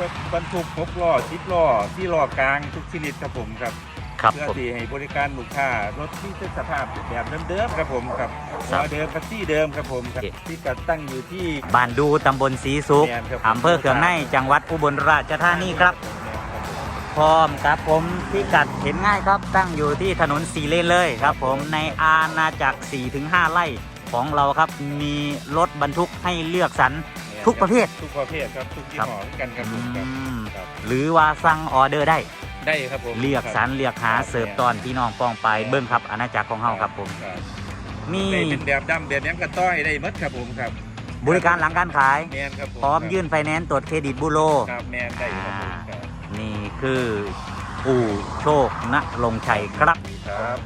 รถบรรทุกหกล้อสิบล้อที่ล้อกลางทุกชนิดครับผมครับครับเพื่อผม ที่ให้บริการลูกค้ารถที่เป็นสภาพแบบเดิมๆครับผมครับครับหัวเดิมคัสซี่เดิมครับผมครับโอเค ที่กัดตั้งอยู่ที่ บ้านดูตำบลสีสุขแม่นครับ อำเภอเขืองในจังหวัดอุบลราชธานีครับ พร้อมครับผมพิกัดเห็นง่ายครับ ตั้งอยู่ที่ถนนสีเลนเลยครับ ผมในอาณาจักร4-5ไร่ของเราครับ มีรถบรรทุกให้เลือกสรร ทุกประเภท ทุกประเภทครับทุกยี่ห้อกันครับผมครับอืม ครับ หรือว่าสั่งออเดอร์ได้ ได้ครับผมเลือกสรรเลือกหาเสิร์ฟตอนพี่น้องป้องไปเบิ้งครับอาณาจักรของเฮาครับผม ครับมีได้เป็นแบบดำแบบหยังกระต้อยได้หมดครับผมครับบริการหลังการขาย แมนครับผมพร้อมยื่นไฟแนนซ์ตรวจเครดิตบูโร ครับแมนได้ครับผมครับนี่คืออู่โชคณลงชัยครับ ครับ